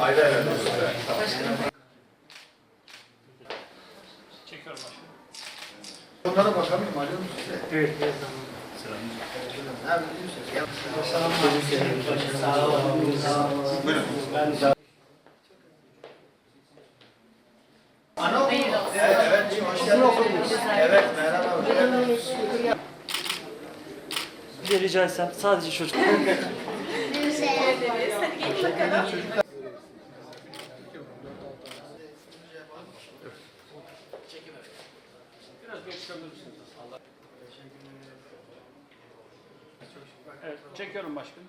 Ayrı ayrı. Çekiyorum başkanım. Onlara bakabilir miyim? Alıyor musunuz? Evet. evet. Anaokulu. Evet, evet. Hoş geldiniz. Evet, merhaba. Bir rica etsem sadece çocuk. Evet, çekiyorum başkanım.